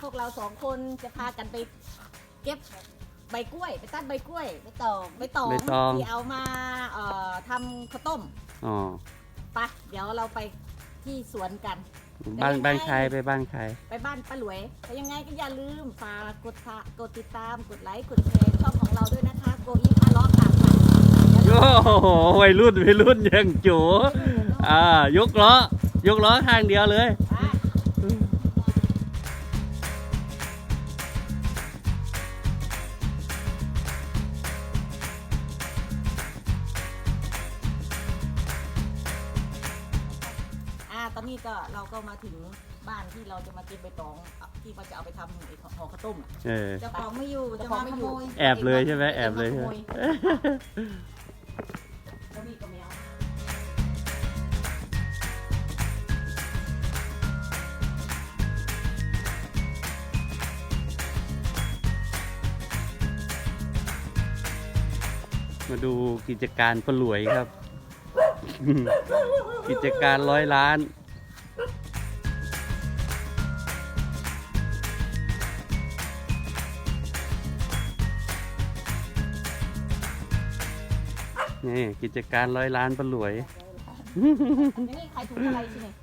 อนนี้พวกเราสองคนจะพากันไปเก็บใบกล้วย ไปตัดใบกล้วยไปตองไปตองใบตอง ที่เอามาเอ่อทำข้าวต้มอ๋อไปะเดี๋ยวเราไปที่สวนกัน บ้านเป็นยังไงบ้านใครไปบ้านใคร ไปบ้านป้าหลวยแต่ยังไงก็อย่าลืมฝากกดตากดติดตามกดไลค์กดแชร์ช่องของเราด้วยนะคะโกอีพาล้อค่ะเดี๋ยวโอ้เราโหวัยรุ่นวัยรุ่นยังจูอ่ายกล้อยกล้อข้างเดียวเลย ไป ก็บใบตองที่เราจะเอาไปทำไอ้ห่อข้าวต้มอะเออ เจ้าของไม่อยู่เจ้าจะของมาไม่ขอยู่โมยแอบเลยใช่ไหมแอบเลยใช่ไหม แล้วนี่ก็แมวมาดูกิจการปลวยครับ กิจการร้อยล้าน นี่กิจการร้อยล้านปลวยนี่ใครถูกอะไรสิเนี่ย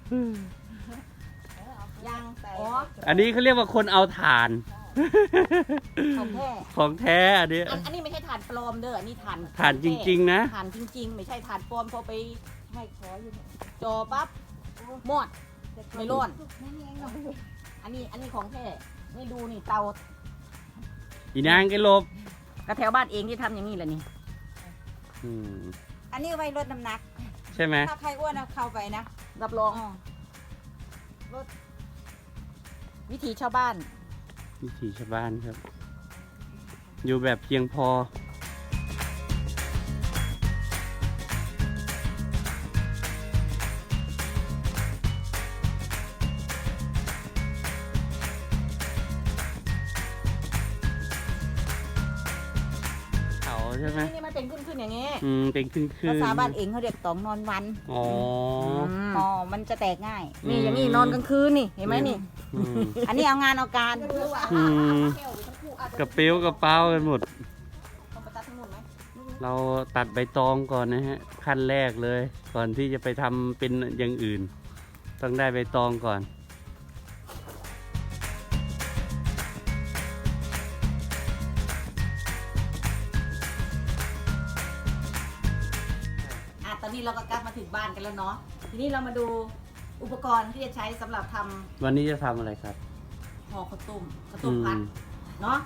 ยังแต่อ๋ออันนี้เขาเรียกว่าคนเอาถ่าน ของแท้ของแท้อันนี้อันอันนี้ไม่ใช่ถ่านปลอมเด้ออันนี้ถ่านถ่านจริง ๆ นะถ่านจริง ๆ ไม่ใช่ถ่านปลอมพอไปให้ขออยู่เนี่ยจอปั๊บหมดไม่ร้อนอันนี้อันนี้ของแท้นี่ดูนี่เตาอีนางแกหลบกระแถวบ้านเองที่ทำอย่างนี้แหละนี่ อืมอันนี้ไว้ลดน้ำหนัก ใช่ไหมถ้าใครอ้วนเอาเข้าไปนะรับรองอ๋อวิถีชาวบ้าน วิถีชาวบ้านครับ อยู่แบบเพียงพอ อย่างงี้อืมเป็นขึ้นคืภานษาบ้านเองเขาเรียกตองนอนวันอ๋ออ๋อมันจะแตกง่าย นี่อย่างนี้นอนกลางคืนนี่เห็นไหมนี่ อืมอันนี้เอางานเอาการอืมกระเปิ้วกระเป้ากันหมดต้องไปตัดทั้งหมดไหมเราตัดใบตองก่อนนะฮะ ขั้นแรกเลย ก่อนที่จะไปทำเป็นอย่างอื่น ต้องได้ใบตองก่อน ก็กลับมาถึงบ้านกันแล้วเนาะทีนี้เรามาดูอุปกรณ์ที่จะใช้สำหรับทำวันนี้จะทำอะไรครับ ห่อข้าวต้มข้าวต้มพัดเนาะ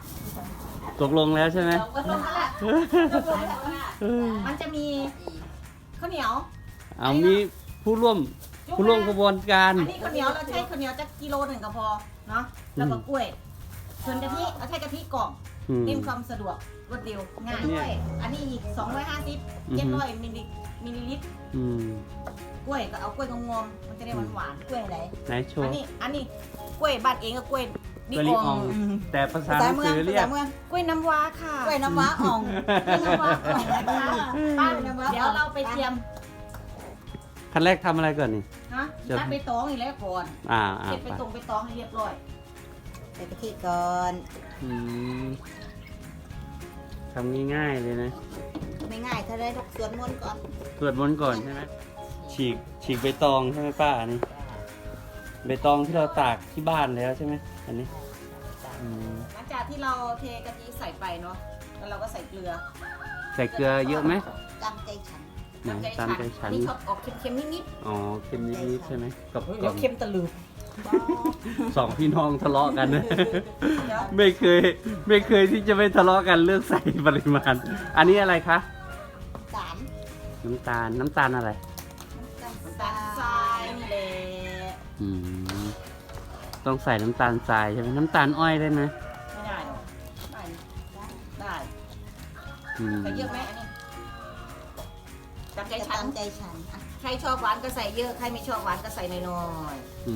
ตกลงแล้วใช่ไหม เราก็ต้องละมันจะมีข้าวเหนียว เอามีผู้ร่วมผู้ร่วมขบวนการ อันนี้ข้าวเหนียวเราใช้ข้าวเหนียวจะกิโลหนึ่งก็พอเนาะแล้วก็กล้วย ส่วนกะทิเราใช้กะทิกล่องอืม เน้นความสะดวกรวดเร็วง่ายเนี่ยด้วยอันนี้อีก 250อือฮึ700มิลลิ มิลลิลิตรอืม กล้วยก็เอากล้วยงอมๆมันจะได้หวานหวานๆกล้วยอะไรไหนโชอันว์นี้อันนี้กล้วยบ้านเองก็กล้วยดิกล้วยลิออออง งแต่ภาษาภาหษานังเมืองสือภาเรียษาก เมืองกล้วยน้ำว้าค่ะกล้วยน้ำว้าอ่องกล้วยน้ำว้าอ่อนนะคะป้าเดี๋ยวเราไปเตรียมขั้นแรกทำอะไรก่อนนี่ นะเดี๋ยวนัดไปตองอีกแล้วก่อนอ่าอ่าเก็บไปไปตรงไปตองให้เรียบร้อย ใส่กะทิก่อน อืมทำง่ายๆเลยนะ ไม่ง่าย ถ้าได้ทุกส่วนมนต์ก่อนตรวจมนต์ก่อนใช่ไหมฉีกฉีกใบตองใช่ไหมป้าอันนี้ใบตองที่เราตากที่บ้านแล้วใช่ไหมอันนี้อืมหลังจากที่เราเทกะทิใส่ไปเนาะแล้วเราก็ใส่เกลือใส่เกลือเยอะไหมจำใจฉันไหนตามใจฉันนี่ชอบออกเค็มๆนิดอ๋อเค็มนิดๆใช่ไหมกับๆกเดี๋ล่ยอวงเค็มตะลืบสองพี่น้องทะเลาะกันนะไม่เคย ไม่เคยที่จะไม่ทะเลาะกันเรื่องใส่ปริมาณ อันนี้อะไรคะสาม น้ำตาลน้ำตาลอะไรจำน้ำตาลทรายนี่แหละอืมต้องใส่น้ำตาลทรายใช่ไหมน้ำตาลอ้อยได้ไหมไม่ได้หรอกได้ได้อืมใส่เยอะไหมอันนี้ตามใจจะฉันตามใจฉันอะใครชอบหวานก็ใส่เยอะใครไม่ชอบหวานก็ใส่น้อยอื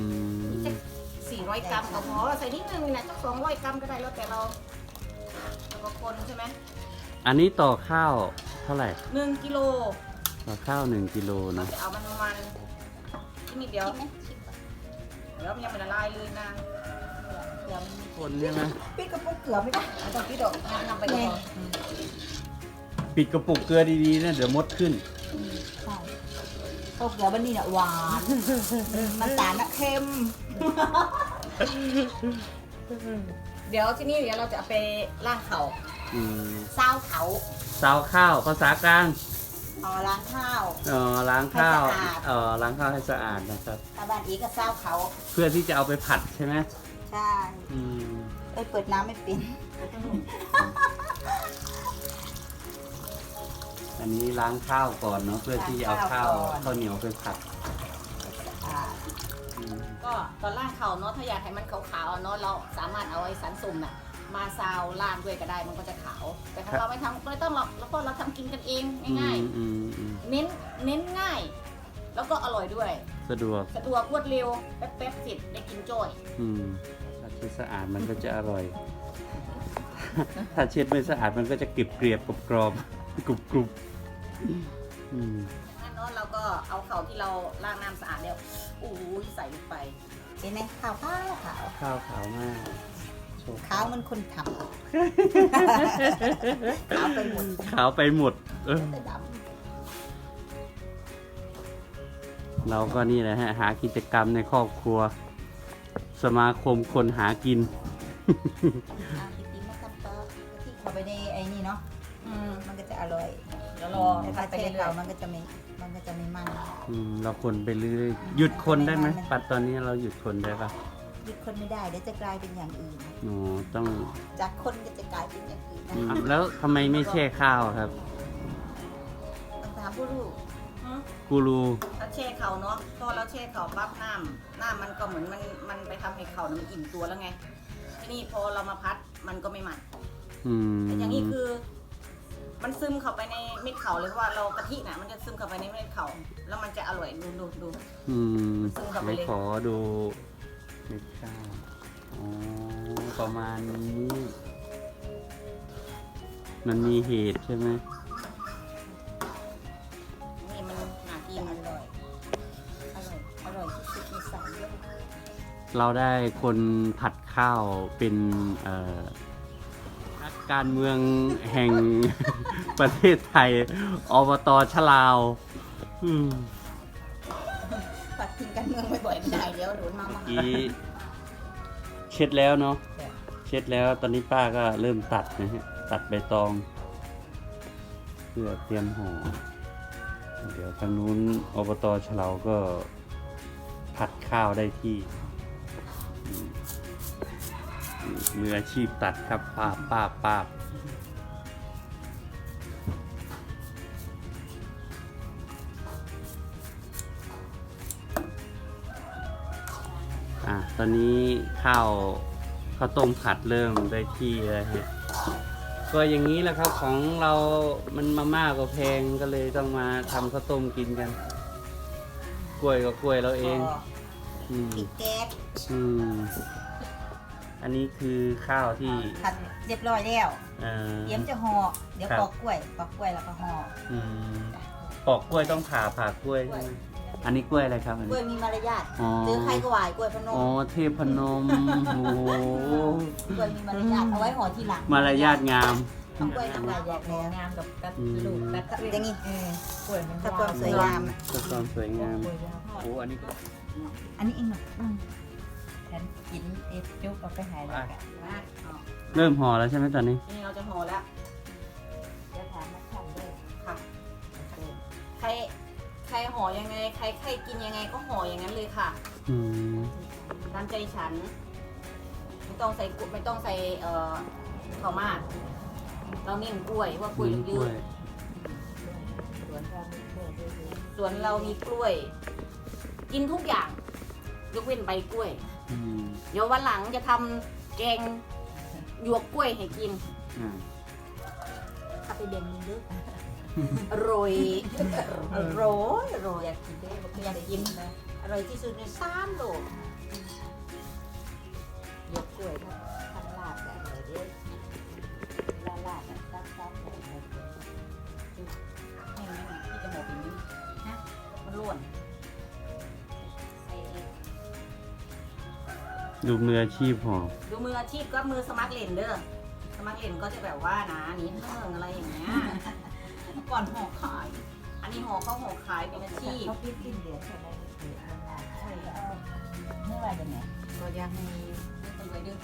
มๆสักสี่ร้อยกรัมก็พอใส่นิดนึงนี่แหละสักสองร้อยกรัมก็ได้แล้วแต่เราแล้วก็คนใช่ไหมอันนี้ต่อข้าวเท่าไหร่หนึ่งกิโล ต่อข้าวหนึ่งกิโลเรานะ จะเอามันประมาณนิดเดียว ชิมไหมชิมก่อนเดี๋ยวมันยังไม่ละลายเลยนะเกลือมันมีคนใช่ไหมปิดกระปุกเกลือไม่ได้ไม่ต้องคิดดอกงานนำไปก่อนปิดกระปุกเกลือดีๆนะเดี๋ยวมดขึ้น ใช่พวกเกลือมันนี่น่ะหวานมันำตาลน่ะเค็ม เดี๋ยวที่นี่เดี๋ยวเราจะเอาไปล่างเขาอืมซาวเขาซาวข้าวภาษากลาง เอาล้างข้าวเอ๋อล้างข้าวให้สะอาดเอ๋อล้างข้าวให้สะอาดนะครับ ตาบ้านอีกก็ซาวเขา เพื่อที่จะเอาไปผัดใช่ไหมใช่ อืมไปเปิดน้ำไม่เป็นอันนี้ล้างข้าวก่อนเนาะเพื่อที่จะเอาข้าวล้างข้าวก่อนข้าวเหนียวไปผัดอ่าอืมก็ตอนล่างเขาเนาะถ้าอยากให้มันขาวๆเนาะเราสามารถเอาไอ้สันสุ่มน่ะ มาซาวล่างด้วยก็ได้มันก็จะขาว แต่ถ้าเราไม่ทำก็ไม่ต้องหรอกแล้วก็เราทำกินกันเองง่ายอืมอืมๆ เน้นเน้นง่าย แล้วก็อร่อยด้วย สะดวกสะดวกรวดเร็วแป๊บๆเสร็จได้กินโจ้ยอืมถ้าเช็ดสะอาดมันก็จะอร่อย ถ้าเช็ดไม่สะอาดมันก็จะกริบเกรียบกรอบกรอบกรุบกรุบอืมดังนั้นเนาะเราก็เอาเขาที่เราล้างน้ำสะอาดแล้วอู้ยใส่ลงไปเห็นไหมขาวขาวขาว ข้าวขาวมากโชว์ ขาวมันคนทำ ขาวไปหมดขาวไปหมด เออ แต่ดเราก็นี่แหละฮะ หากิจกรรมในครอบครัว สมาคมคนหากินำอะจริงๆมันก็ปลาที่เข้าไปในไอ้นี่เนาะอืมมันก็จะอร่อยเดี๋ยวรอแต่พัถ้าดไปเทเรื่เขาอยมันก็จะไม่มันก็จะไม่มัน อืมเราคนไปเรื่อยหยุดคนได้ไหมปัดตอนนี้เราหยุดคนได้ปะ หยุดคนไม่ได้เดี๋ยวจะกลายเป็นอย่างอื่น หนูต้องจากคนก็จะกลายเป็นอย่างอื่นนะอืมแล้วทำไมไม่แช่ข้าวครับ ต้องถามผู้รู้ๆอืมกูรู ถ้าแช่เขาเนาะพอเราแช่เขาปั๊บน้ำน้ำมันก็เหมือนมันมันไปทำให้เขาเนี่ยมันอิ่มตัวแล้วไงทีนี้พอเรามาพัดมันก็ไม่มัน อืมแต่อย่างนี้คือ มันซึมเข้าไปในเม็ดเขาเลยเพราะว่าเรากะทิน่ะมันจะซึมเข้าไปในเม็ดเขาแล้วมันจะอร่อยดูดูดูอืมซึ่งเข้าไปเดี๋ยวเลย ขอดู เม็ดข้าวอ๋อ ประมาณนี้ มันมีเหตุใช่ไหมนี่มันหนากินอร่อย อร่อย อร่อยที่สุดในสามโลกเราได้คนผัดข้าวเป็นเอ่อนักการเมืองแห่ง ประเทศไทยอบตชลาว อืม ยๆไม่ได้เดี๋ยวโดนมากี้เช็ดแล้วเนาะจ้ะเช็ดแล้วตอนนี้ป้าก็เริ่มตัดนะฮะตัดใบตองเพื่อเตรียมห่อเดี๋ยวทางนู้นอบตเฉลาก็ผัดข้าวได้ที่อืมมืออาชีพตัดครับป้าบป้าบป้าบ ตอนนี้ข้าวข้าวต้มผัดเริ่มได้ที่แล้วฮะก็อย่างนี้แหละครับของเรามันมาม่าก็แพงก็เลยต้องมาทำข้าวต้มกินกัน กล้วยก็กล้วยเราเองพออืมพริกแก๊สอืมอันนี้คือข้าวที่ผัดเรียบร้อยแล้วเอ่อ เตรียมจะห่อเดี๋ยวครับ ปอกกล้วยปอกกล้วยแล้วก็ห่ออืมปอกกล้วยต้องผ่าผ่ากล้วยใช่ไหม อันนี้กล้วยอะไรครับอันกล้วยนี้มีมารยาทอ๋อหรือใครก็ไหวกล้วยพนอ๋อมเทพนมโอ้โหกล้วยมีมารยาทเอาไว้ห่อทีหลังมารยาทงามเอากล้วยทำลายแยกแล้วงามกับกัดอืมลูกกัดอย่างนี้เออกล้วยมันถ้าความสวยงามเพื่อความสวยงามกล้วยยาวทอดโอ้อันนี้ก็อันนี้เองเหรออืมฉันกินเอฟจุกเอาไปใหายแล้วกันนะอ๋อเริ่มห่อแล้วใช่ไหมตอนนี้ นี่เราจะห่อแล้วเดี๋ยวถามมาทำด้วยค่ะ ใคร ใครห่อยังไง ใครใครกินยังไงก็ห่ออย่างนั้นเลยค่ะอืมตามใจฉัน ไม่ต้องใส่กุไม่ต้องใส่เอ่อข้าวมาก เราเน้นกล้วยว่ากล้วยกเยล้อะวยสวนเราไม่ช่วยด้วยเลยๆส่วนเรามีกล้วย กินทุกอย่าง ยกเว้นใบกล้วย อืมเดี๋ยววันหลังจะทำแกงหยวกกล้วยให้กิน อ่า ถ้าไปเบ่งมึงดึกอ ร่อยอร่อยอร่อยอยากกินได้บอกอยากกินนะอร่อยที่สุดในสามโลกยกกล้วยทั้งทั้งลาบกันเลยเด้ลาลาบกันตั้งตั้งหมดเลยนี่นี่ที่จะห่อเป็นนี้นะมันร่วนดูมืออาชีพหอดูมืออาชีพก็มือสมัครเล่นเด้อสมัครเล่นก็จะแบบว่านะนิดนึงอะไรอย่างเงี้ย ก่อนห่อขาย อันนี้ห่อเขาห่อขายเป็นอาชีพเขาพิจินเดียวใช่ไหมเดี๋ยวมันนานใช่เอาไม่ว่ายังไงก็อยากให้ต้องไปดึง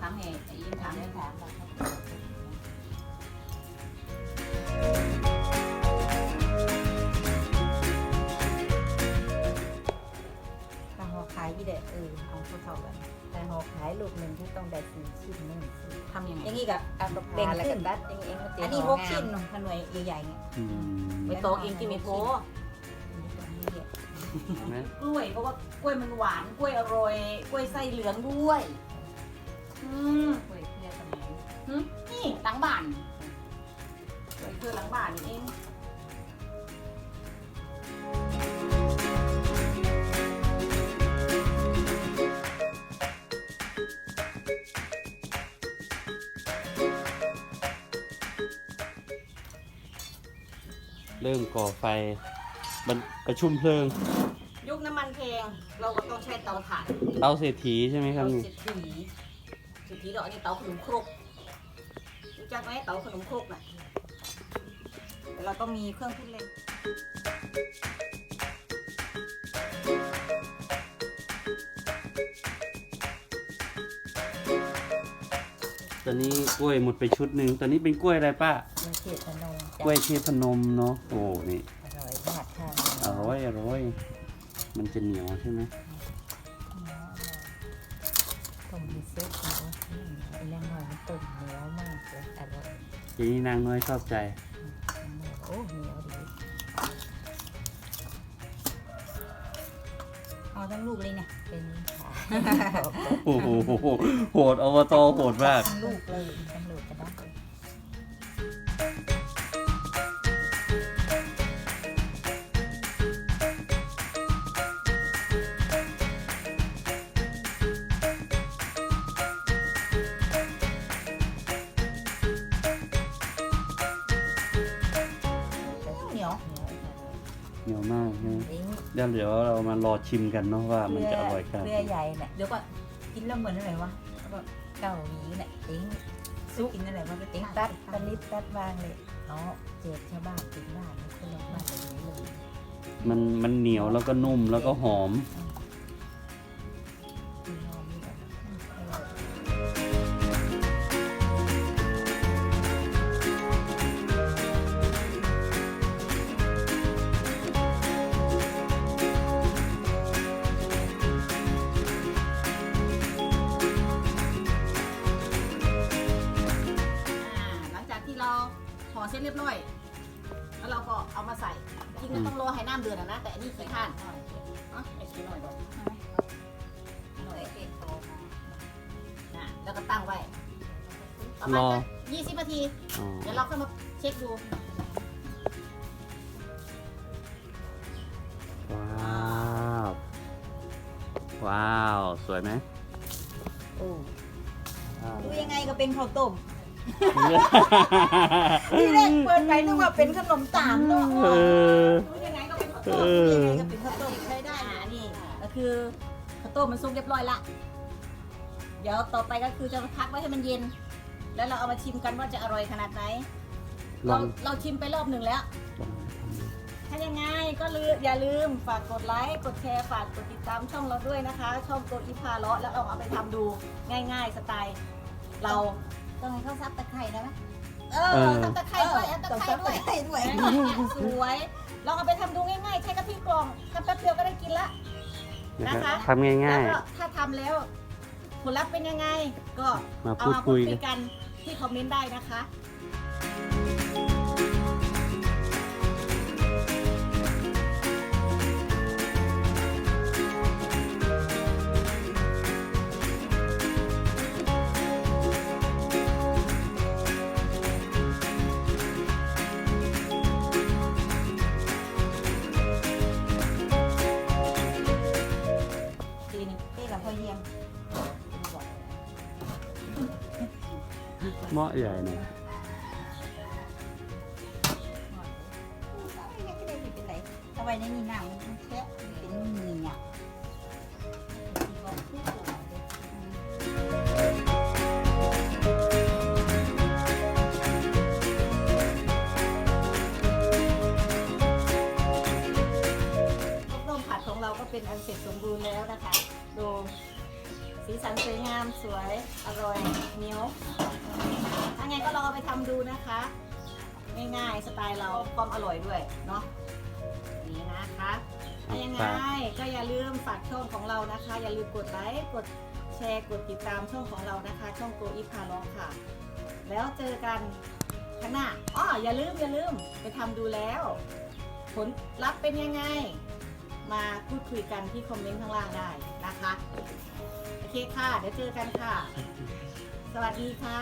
ถามให้ไอ้ยิมถาถามมให้ได้ถามมาเขาถ้าหอขายยี่เด็เออเอาเท่าๆกันแต่ หอขายลูกหนึ่งที่ต้องได้สี่ชิ้นหนึ่งสี่ทำยังไงอย่างนี้ก็เอากับแบ่แบ่งงแล้วขึ้กันนดัดอย่างเองมันเจ๊อันนี้หกชิ้นเนอะถ้าหน่วยใหญ่ๆเนี่ยอืมไปโตะเองกินไม่โพตรงนี้เนี่ยเห็นไหมกล้วยเพราะว่ากล้วยมันหวานกล้วยอร่อยกล้วยไส้เหลืองด้วย อืมกล้วยเพื่อสมัยหึนี่หลังบ้านกล้วยคือหลังบ้านนี่เอง เริ่มก่อไฟมันประชุมเพลิง ยุคน้ำมันแพงเราก็ต้องใช้เตาถ่านเตาเศรษฐีใช่ไหมครับเตานี่เศรษฐีเศรษฐีดอกนี่เตาขนมครกรู้จักไหมเตาขนมครกน่ะแต่เราต้องมีเครื่องทุนเล่นตอนนี้กล้วยหมดไปชุดหนึ่งตอนนี้เป็นกล้วยอะไรป้า มันเทศนง กล้วยเทพนมเนาะโอ้นี่อร่อยมากค่ะอร่อยอร่อยมันจะเหนียวใช่ไหมต้มที่ซุปเนาะอืมไอ้เรื่องหน่อยมันต้มเหนียวมากเลยอร่อยทีนี้นางน้อยชอบใจโอ้เหนียวดีเอาทั้งลูกเลยเนี่ยเป็นขาโอ้โหโหดอบตโหดมากทั้งลูกเลยทั้งลูกก็ได้ เองเดี๋ยวเดี๋ยวเรามารอชิมกันเนาะว่ามันจะอร่อยขนาดเรืไหอนใหญ่เนี่ยเดี๋ยวก่อนกินแล้วเหมือนอะไรวะแล้วก็เกาหลีเนี่ยเองซุปกินอะไรวะก็เอเต็งงตัตัดดตะลิดตัดวางเลยเนาะเจ็บชาวบ้านกินบ้านคนลงบ้านแบบนี้เลยมันมันเหนียวแล้วก็นุ่มแล้วก็หอม อเส้นเรียบร้อย แล้วเราก็เอามาใส่ จริงมันต้องรอให้น้ำเดือดอะนะ แต่อันนี้ขี้ข้านอะไม่ขี้หน่อยก่อนหน่อยเองนะแล้วก็ตั้งไว้ประมาณรอยี่สิบนาที อ๋อเดี๋ยวเราค่อยมาเช็คดูว้าวว้าว สวยไหมโอ้ว้าวดูยังไงก็เป็นข้าวต้ม ที่แรกเปิดไปนึกว่าเป็นขนมตาลเนาะเออดูยังไงก็เป็นข้าวเอต้มอยังไงก็เป็นข้าวต้มใช้ได้อ่านี่ก็คือข้าวต้มมันซุกเรียบร้อยละ เดี๋ยวต่อไปก็คือจะพักไว้ให้มันเย็น แล้วเราเอามาชิมกันว่าจะอร่อยขนาดไหน ลเราอง เราชิมไปรอบหนึ่งแล้ว ถ้ายังไงก็ลืมอย่าลืมฝากกดไลค์กดแชร์ฝากกดติดตามช่องเราด้วยนะคะ ช่องโกอีพาเลาะแล้วเอาเอาไปทำดูง่าย ๆ สไตล์ เรา ต้องให้เขาซับตะไคร้ได้ไหมเออทำตะไคร้ด้วยเอาตะต้องไคร้ซับด้วตะยไคร้ด้วย สวยลองเอาไปทำดูง่ายๆ ใช้กะทิกล่องทำแป๊บเดียวก็ได้กินละ นะครับนะคะทำง่าย แล้วก็ถ้าทำแล้วผลลัพธ์เป็นยังไง ก็ๆมาเอาพูดมาพูคุดยคุกันยกันที่คอมเมนต์ได้นะคะ หม้อใหญ่นี่ยไว้ในนี่น้ำมัเป็นเนี่ยต้มผัดของเราก็เป็นอันเสร็จสมบูรณ์แล้วนะคะ ดู สีสันสวยงามสวย อร่อยเหนียวถ้าไงก็ลองเอาไปทำดูนะคะ ง่ายๆสไตล์เราความอร่อยด้วยเนาะนี่นะคะถ้ายังไงก็อย่าลืมฝากช่องของเรานะคะ อย่าลืมกดไลค์กดแชร์กดติดตามช่องของเรานะคะ ช่องโกอีพาลองค่ะ แล้วเจอกันข้างหน้าอ้ออย่าลืมอย่าลืมไปทำดูแล้ว ผลลัพธ์เป็นยังไง มาพูดคุยกันที่คอมเมนต์ข้างล่างได้นะคะ โอเคค่ะ เดี๋ยวเจอกันค่ะ สวัสดีค่ะ